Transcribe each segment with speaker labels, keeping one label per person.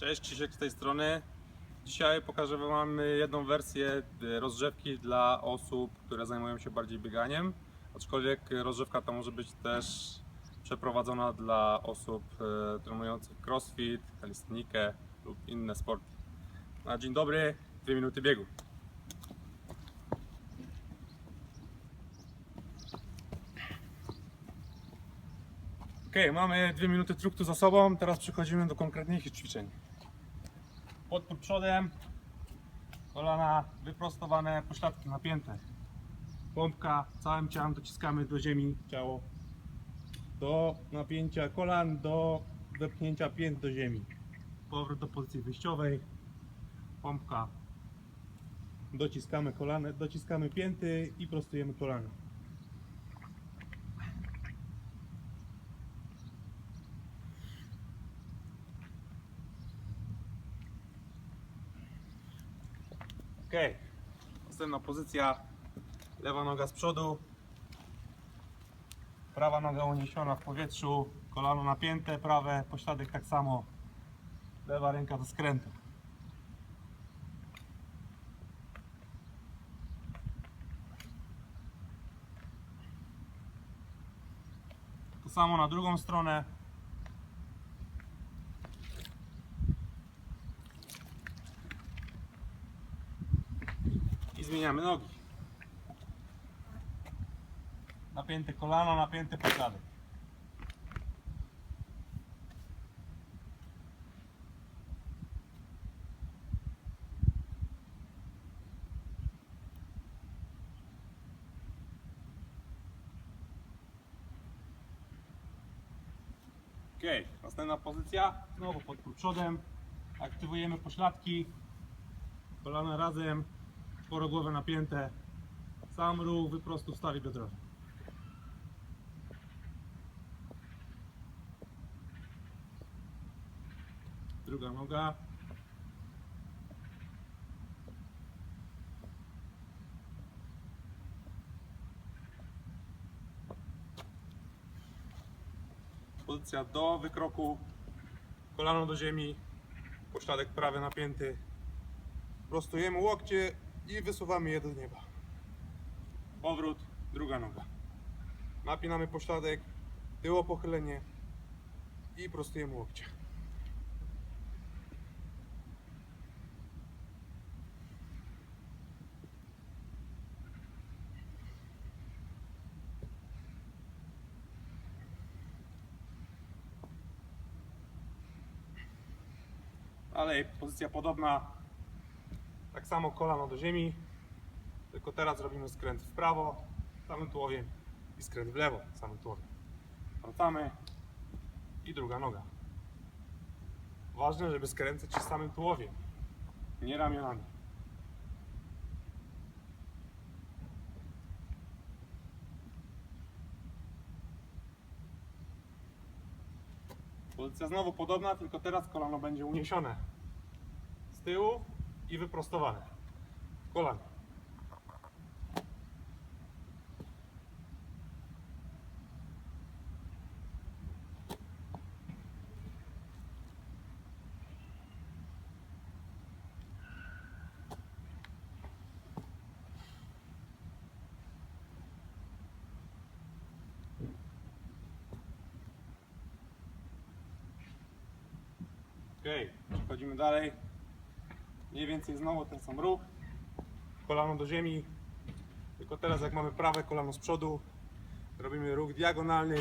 Speaker 1: Cześć, Krzysiek z tej strony. Dzisiaj pokażę Wam jedną wersję e, rozgrzewki dla osób, które zajmują się bardziej bieganiem. Aczkolwiek rozgrzewka ta może być też przeprowadzona dla osób e, trenujących crossfit, kalistenikę lub inne sporty. Na dzień dobry, dwie minuty biegu. Ok, mamy dwie minuty truktu za sobą, teraz przechodzimy do konkretniejszych ćwiczeń. Podpór przodem, kolana wyprostowane, pośladki napięte. Pompka, całym ciałem dociskamy do ziemi ciało. Do napięcia kolan, do wepchnięcia pięt do ziemi. Powrót do pozycji wyjściowej. Pompka. Dociskamy kolana, dociskamy pięty i prostujemy kolana. Ok. Następna pozycja. Lewa noga z przodu. Prawa noga uniesiona w powietrzu. Kolano napięte, prawe, pośladek tak samo. Lewa ręka do skrętu. To samo na drugą stronę. I zmieniamy nogi. Napięte kolano, napięte pośladek. Ok, następna pozycja. Znowu podpór przodem. Aktywujemy pośladki. Kolana razem. Sporo głowę napięte. Sam ruch wyprostu w stawie biodrowej. Druga noga. Pozycja do wykroku. Kolano do ziemi. Pośladek prawy napięty. Prostujemy łokcie i wysuwamy je do nieba. Powrót, druga noga. Napinamy pośladek, tyło pochylenie i prostujemy łokcie. Dalej, pozycja podobna. Tak samo kolano do ziemi. Tylko teraz robimy skręt w prawo, samym tułowiem i skręt w lewo, samym tułowiem. Wracamy i druga noga. Ważne, żeby skręcać się samym tułowiem, nie ramionami. Pozycja znowu podobna, tylko teraz kolano będzie uniesione z tyłu i wyprostowane w kolano. Okej, przechodzimy dalej. Mniej więcej znowu ten sam ruch. Kolano do ziemi. Tylko teraz jak mamy prawe kolano z przodu, robimy ruch diagonalny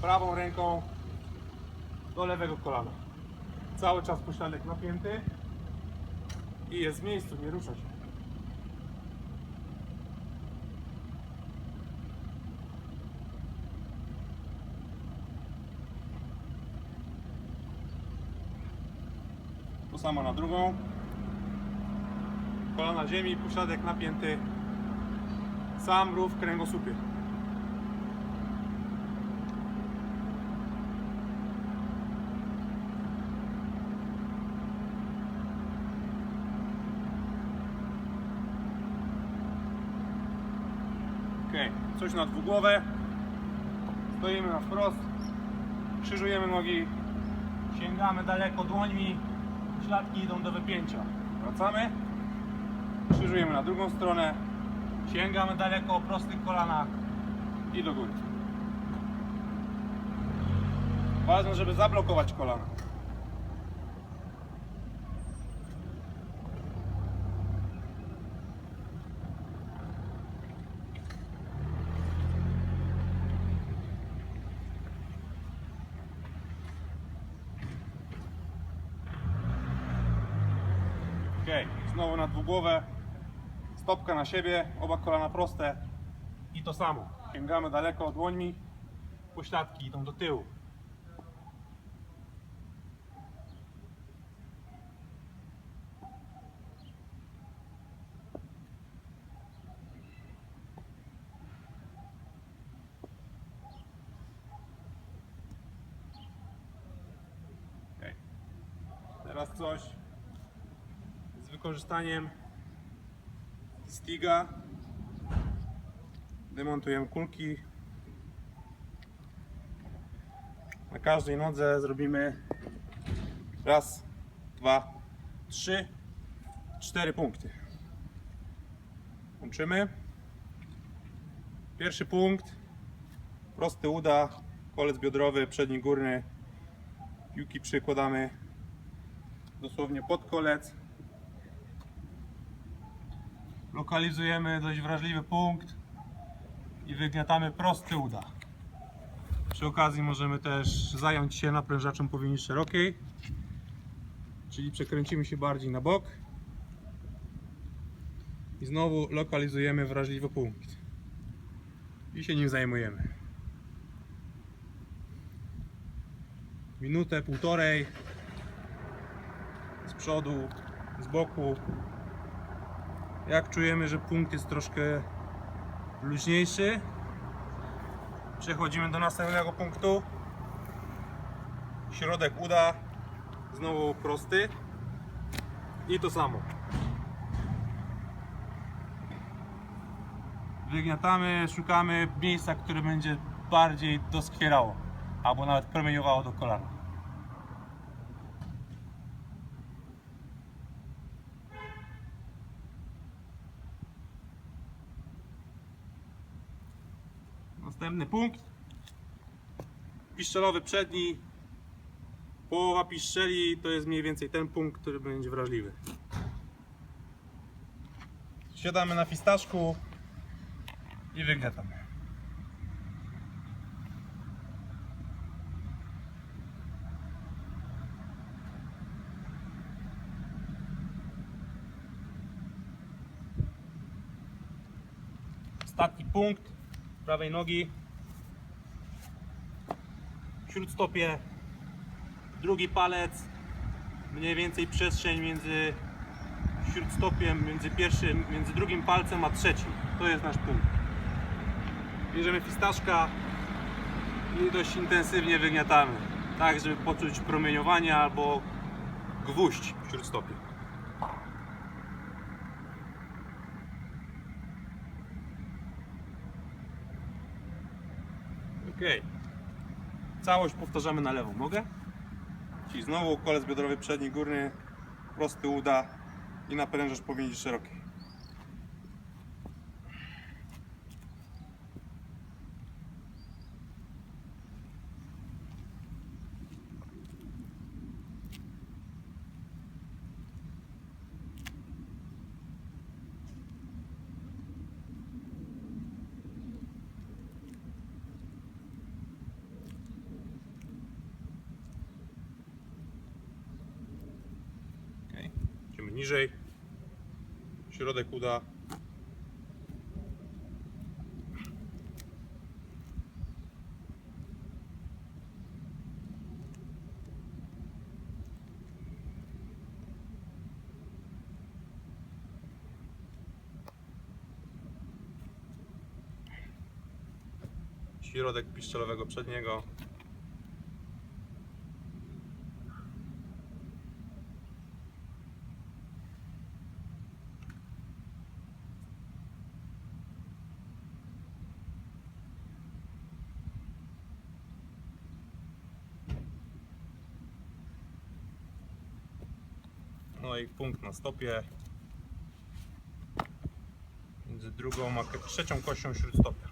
Speaker 1: prawą ręką do lewego kolana. Cały czas pośladek napięty i jest w miejscu, nie rusza się. To samo na drugą. Kolana ziemi, pośladek napięty. Sam ruch w kręgosłupie. Ok, coś na dwugłowę. Stoimy na wprost. Krzyżujemy nogi. Sięgamy daleko dłońmi Pośladki idą do wypięcia. Wracamy. Krzyżujemy na drugą stronę. Sięgamy daleko o prostych kolanach i do góry. Ważne, żeby zablokować kolana. Ok, znowu na dwugłowę. Stopka na siebie, oba kolana proste. I to samo. Sięgamy daleko dłońmi. Pośladki idą do tyłu. Teraz coś z wykorzystaniem Stiga. Demontujemy kulki. Na każdej nodze zrobimy raz, dwa, trzy, cztery punkty. Łączymy. Pierwszy punkt. Prosty uda, kolec biodrowy, przedni górny. Piłki przykładamy dosłownie pod kolec. Lokalizujemy dość wrażliwy punkt i wygniatamy prosty uda. Przy okazji możemy też zająć się naprężaczem powinni szerokiej, czyli przekręcimy się bardziej na bok i znowu lokalizujemy wrażliwy punkt i się nim zajmujemy. Minutę, półtorej z przodu, z boku. Jak czujemy, że punkt jest troszkę luźniejszy, przechodzimy do następnego punktu. Środek uda, znowu prosty i to samo. Wygniatamy, szukamy miejsca, które będzie bardziej doskwierało albo nawet promieniowało do kolana. Następny punkt. Piszczelowy przedni. Połowa piszczeli to jest mniej więcej ten punkt, który będzie wrażliwy. Siadamy na fistaszku i wygniatamy. Ostatni punkt prawej nogi. Śródstopie, drugi palec, mniej więcej przestrzeń między śródstopiem, między pierwszym, między drugim palcem a trzecim. To jest nasz punkt. Bierzemy fistaszka i dość intensywnie wygniatamy, tak żeby poczuć promieniowanie albo gwóźdź w śródstopie. Ok. Całość powtarzamy na lewą nogę. Czyli znowu kolec biodrowy przedni, górny, prosty uda i naprężasz powięzi szerokiej. Niżej. Środek uda. Środek piszczelowego przedniego. No punkt na stopie. Między drugą a trzecią kością śródstopia.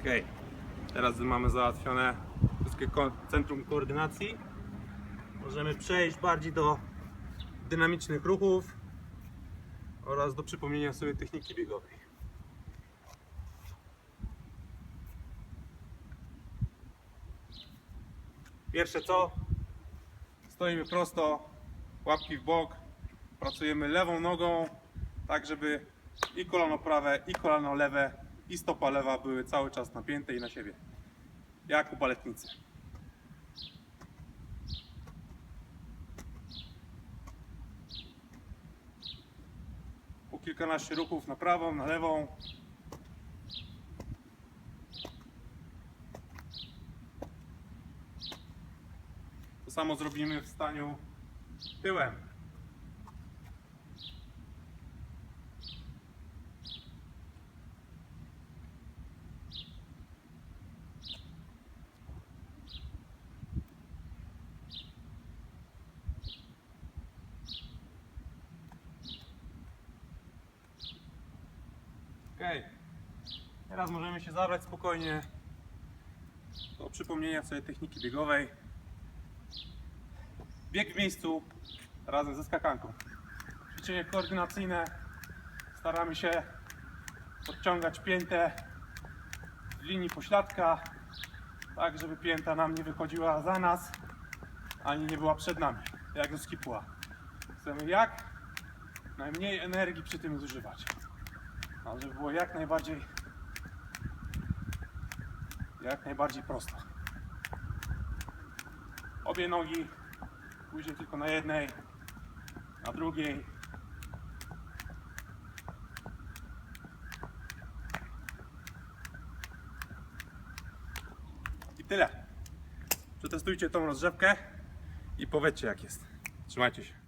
Speaker 1: Okej, teraz mamy załatwione wszystkie centrum koordynacji, możemy przejść bardziej do dynamicznych ruchów oraz do przypomnienia sobie techniki biegowej. Pierwsze co? Stoimy prosto, łapki w bok, pracujemy lewą nogą, tak żeby i kolano prawe, i kolano lewe, i stopa lewa były cały czas napięte i na siebie. Jak u baletnicy. Kilkanaście ruchów na prawą, na lewą. To samo zrobimy w staniu tyłem. Teraz możemy się zabrać spokojnie do przypomnienia sobie techniki biegowej. Bieg w miejscu razem ze skakanką. Ćwiczenie koordynacyjne. Staramy się podciągać piętę w linii pośladka, tak żeby pięta nam nie wychodziła za nas, ani nie była przed nami, jak do skipuła. Chcemy jak najmniej energii przy tym zużywać. Ale żeby było jak najbardziej jak najbardziej prosto. Obie nogi, później tylko na jednej, na drugiej. I tyle. Przetestujcie tą rozgrzewkę i powiedzcie jak jest. Trzymajcie się.